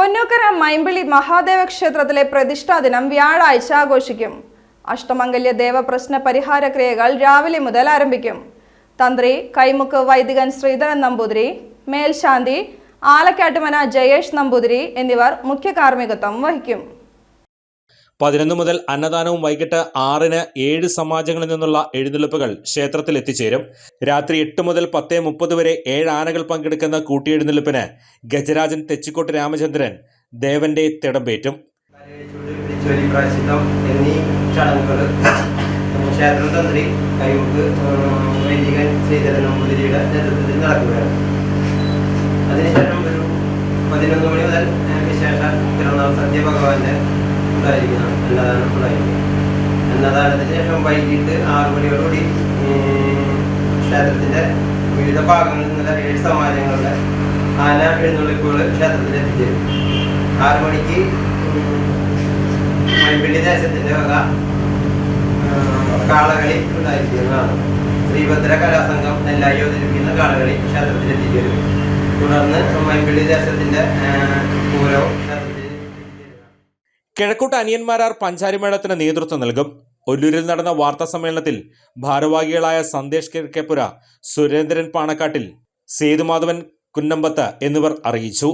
പൊന്നൂക്കര മൈമ്പിളി മഹാദേവ ക്ഷേത്രത്തിലെ പ്രതിഷ്ഠാ ദിനം വ്യാഴാഴ്ച ആഘോഷിക്കും. അഷ്ടമംഗല്യ ദേവപ്രശ്ന പരിഹാര ക്രിയകൾ രാവിലെ മുതൽ ആരംഭിക്കും. തന്ത്രി കൈമുക്ക് വൈദികൻ ശ്രീധരൻ നമ്പൂതിരി മേൽശാന്തി ആലക്കാട്ടുമന ജയേഷ് നമ്പൂതിരി എന്നിവർ മുഖ്യ കാർമ്മികത്വം വഹിക്കും. പതിനൊന്ന് മുതൽ അന്നദാനവും വൈകിട്ട് ആറിന് ഏഴ് സമാജങ്ങളിൽ നിന്നുള്ള എഴുന്നള്ളിപ്പുകൾ ക്ഷേത്രത്തിൽ എത്തിച്ചേരും. രാത്രി എട്ട് മുതൽ പത്ത് മുപ്പത് വരെ ഏഴ് ആനകൾ പങ്കെടുക്കുന്ന കൂട്ടിയെഴുന്നള്ളിപ്പിന് ഗജരാജൻ തെച്ചിക്കോട്ട് രാമചന്ദ്രൻ ദേവന്റെ തിടമ്പേറ്റും ചടങ്ങുകൾ ക്ഷേത്രതന്ത്രി നടക്കുകയാണ്. അതിനുശേഷം ഒരു പതിനൊന്ന് മണി മുതൽ വിശേഷ പിറന്നാൾ സദ്യ ഭഗവാന്റെ ഉണ്ടായിരിക്കണം അന്നദാനം ഉണ്ടായിരിക്കും അന്നദാനത്തിന് ശേഷം വൈകിട്ട് ആറ് മണിയോടുകൂടി ഏഹ്, ക്ഷേത്രത്തിന്റെ വിവിധ ഭാഗങ്ങളിൽ നിന്നുള്ള ഏഴ് സമാജങ്ങളുടെ ആന എഴുന്നള്ളിപ്പുകൾ ക്ഷേത്രത്തിൽ എത്തിച്ചേരും. ആറ് മണിക്ക് ഉം, മൈപ്പിള്ളി ദേശത്തിന്റെ വക കാളകളി ഉണ്ടായിരിക്കുന്നതാണ്. ശ്രീഭദ്ര കലാസംഘം നെല്ലായി അവതരിപ്പിക്കുന്ന കാളകളി ക്ഷേത്രത്തിൽ എത്തിച്ചേരും. തുടർന്ന് മൈപ്പിള്ളി ദേശത്തിന്റെ ആ, പൂരവും ക്ഷേത്രത്തിൽ. കിഴക്കൂട്ട് അനിയന്മാരാർ പഞ്ചാരിമേളത്തിന് നേതൃത്വം നൽകും. ഒല്ലൂരിൽ നടന്ന വാർത്താ സമ്മേളനത്തിൽ ഭാരവാഹികളായ സന്ദേശ് കിഴക്കേപ്പുര സുരേന്ദ്രൻ പാണക്കാട്ടിൽ സേതുമാധവൻ കുന്നമ്പത്ത് എന്നിവർ അറിയിച്ചു.